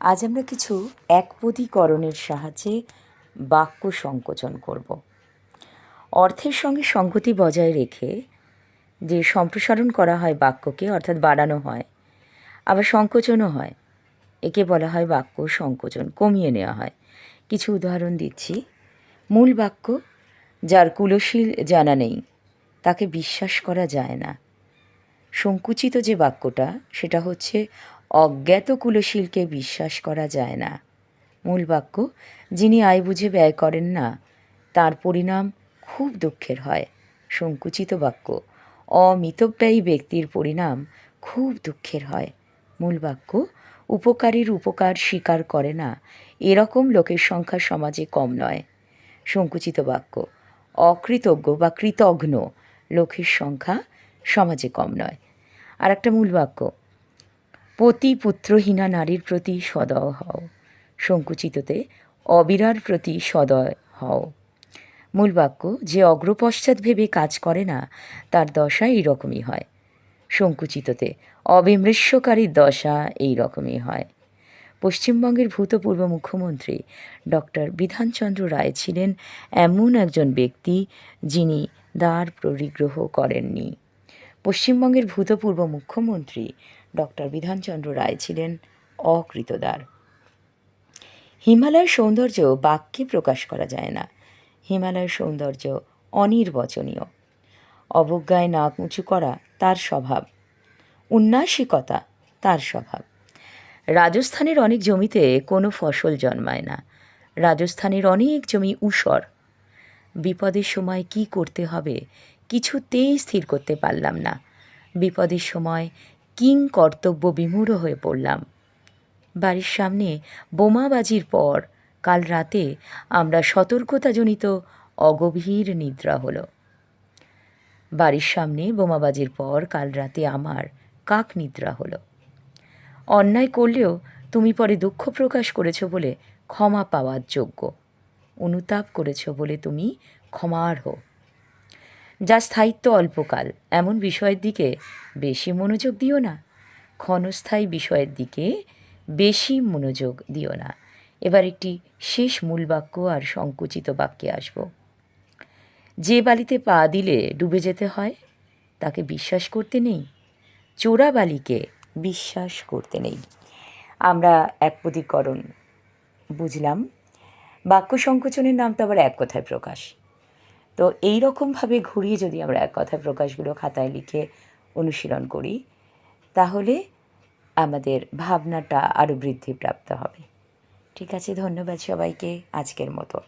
আজ আমরা কিছু একপদীকরণের সাহায্যে বাক্য সংকোচন করব। অর্থের সঙ্গে সঙ্গতি বজায় রেখে যে সম্প্রসারণ করা হয় বাক্যকে, অর্থাৎ বাড়ানো হয়, আবার সংকোচনও হয়, একে বলা হয় বাক্য সংকোচন, কমিয়ে নেওয়া হয়। কিছু উদাহরণ দিচ্ছি। মূল বাক্য, যার কুলশীল জানা নেই, তাকে বিশ্বাস করা যায় না। সংকুচিত যে বাক্যটা, সেটা হচ্ছে অজ্ঞাত কুলশীলকে বিশ্বাস করা যায় না। মূল বাক্য, যিনি আয় বুঝে ব্যয় করেন না, তার পরিণাম খুব দুঃখের হয়। সংকুচিত বাক্য, অমিতব্যয়ী ব্যক্তির পরিণাম খুব দুঃখের হয়। মূল বাক্য, উপকারীর উপকার স্বীকার করে না, এরকম লোকের সংখ্যা সমাজে কম নয়। সংকুচিত বাক্য, অকৃতজ্ঞ বা কৃতঘ্ন লোকের সংখ্যা সমাজে কম নয়। আর একটা মূল বাক্য পতি পুত্রহীনা নারীর প্রতি সদয় হও। সংকুচিততে অবিরার প্রতি সদয় হও। মূল বাক্য, যে অগ্রপশ্চাৎ ভেবে কাজ করে না, তার দশা এই রকমই হয়। সংকুচিততে অবিমৃষ্যকারীর দশা এই রকমই হয়। পশ্চিমবঙ্গের ভূতপূর্ব মুখ্যমন্ত্রী ডক্টর বিধানচন্দ্র রায় ছিলেন এমন একজন ব্যক্তি যিনি দ্বার পরিগ্রহ করেননি। পশ্চিমবঙ্গের ভূতপূর্ব মুখ্যমন্ত্রী ডক্টর বিধানচন্দ্র রায় ছিলেন অকৃতদার। হিমালয়ের সৌন্দর্য বাক্যে প্রকাশ করা যায় না। হিমালয়ের সৌন্দর্য অনির্বচনীয়। অবজ্ঞায় নাক উঁচু করা তার স্বভাব। উন্নাসিকতা তার স্বভাব। রাজস্থানের অনেক জমিতে কোনো ফসল জন্মায় না। রাজস্থানের অনেক জমি ঊষর বিপদের সময় কি করতে হবে কিছুতেই স্থির করতে পারলাম না। বিপদের সময় কিং কর্তব্য বিমূঢ় হয়ে পড়লাম। বাড়ির সামনে বোমাবাজির পর কাল রাতে আমরা সতর্কতাজনিত অগভীর নিদ্রা হলো। বাড়ির সামনে বোমাবাজির পর কাল রাতে আমার কাক নিদ্রা হলো। অন্যায় করলেও তুমি পরে দুঃখ প্রকাশ করেছ বলে ক্ষমা পাওয়ার যোগ্য। অনুতাপ করেছ বলে তুমি ক্ষমার্হ যা স্থায়িত্ব অল্পকাল, এমন বিষয়ের দিকে বেশি মনোযোগ দিও না। ক্ষণস্থায়ী বিষয়ের দিকে বেশি মনোযোগ দিও না। এবার একটি শেষ মূল বাক্য আর সংকুচিত বাক্যে আসব। যে বালিতে পা দিলে ডুবে যেতে হয়, তাকে বিশ্বাস করতে নেই, চোরা বালিকে বিশ্বাস করতে নেই। আমরা একপদীকরণ, বুঝলাম? বাক্য সংকোচনের নাম তো আবার এক কথায় প্রকাশ। তো এই রকমভাবে ঘুরিয়ে যদি আমরা এক কথায় প্রকাশগুলো খাতায় লিখে অনুশীলন করি, তাহলে আমাদের ভাবনাটা আরও বৃদ্ধিপ্রাপ্ত হবে। ঠিক আছে, ধন্যবাদ সবাইকে আজকের মতো।